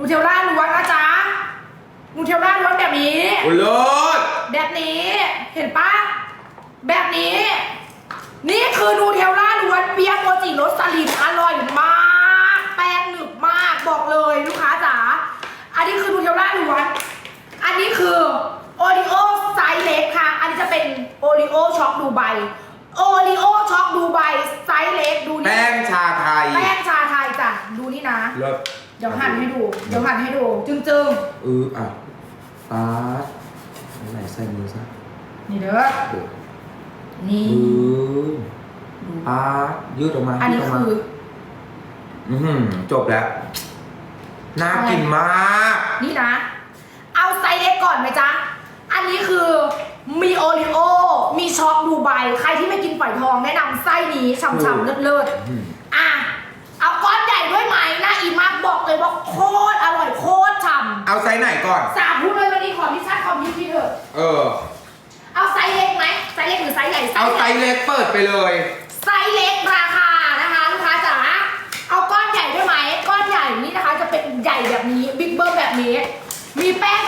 นูเทลล่าล้วนนะจ๊ะนูเทลล่าล้วนแบบนี้ โอ้เลิศแบบนี้ เห็นปะแบบนี้ นี่คือนูเทลล่าล้วนเปียกโมจิรสสลิดอร่อยมาก แป้งหนึบมากบอกเลยลูกค้าจ๋า อันนี้คือนูเทลล่าล้วน อันนี้คือโอริโอไซส์เล็กค่ะ อันนี้จะเป็นโอริโอช็อกดูไบ โอริโอช็อกดูไบไซส์เล็กดูนี่แป้งชาไทย แป้งชาไทยจ้ะดู นี่นะ เลิศเดี๋ยวหั่นให้ดู เดี๋ยวหั่นให้ดูจึงเอออะปาดไหนใส่มือซะๆนี่เด้อโอ้นี่เออปาดยืดออกมาอันนี้ยืดออกมา คือ อือหือจบแล้ว น่ากินมาก นี่นะ เอาไซส์เล็กก่อนไหมจ๊ะ อันนี้คือมีโอริโอ มีช็อกดูไบ ใครที่ไม่กินฝอยทองแนะนำไส้นี้ฉ่ำๆเลิศอืมๆอะ ว่าโคตรอร่อยโคตรฉ่เอาไซส์ไหนก่อนำสามพูดเลยวันนี้ขอพิชชั่นคอมพิวที่เถอะ เออ เอาไซส์เล็กไหมไซส์เล็กหรือไซส์ใหญ่เอาไซใหญ่ส์เล็กเปิดไปเลย ไซส์เล็กราคานะคะลูกค้าจ๋าเอาก้อนใหญ่ด้วยไหมก้อนใหญ่นี่นะคะจะเป็นใหญ่แบบนี้บิ๊กเบิ้มแบบนี้ มีแป้ง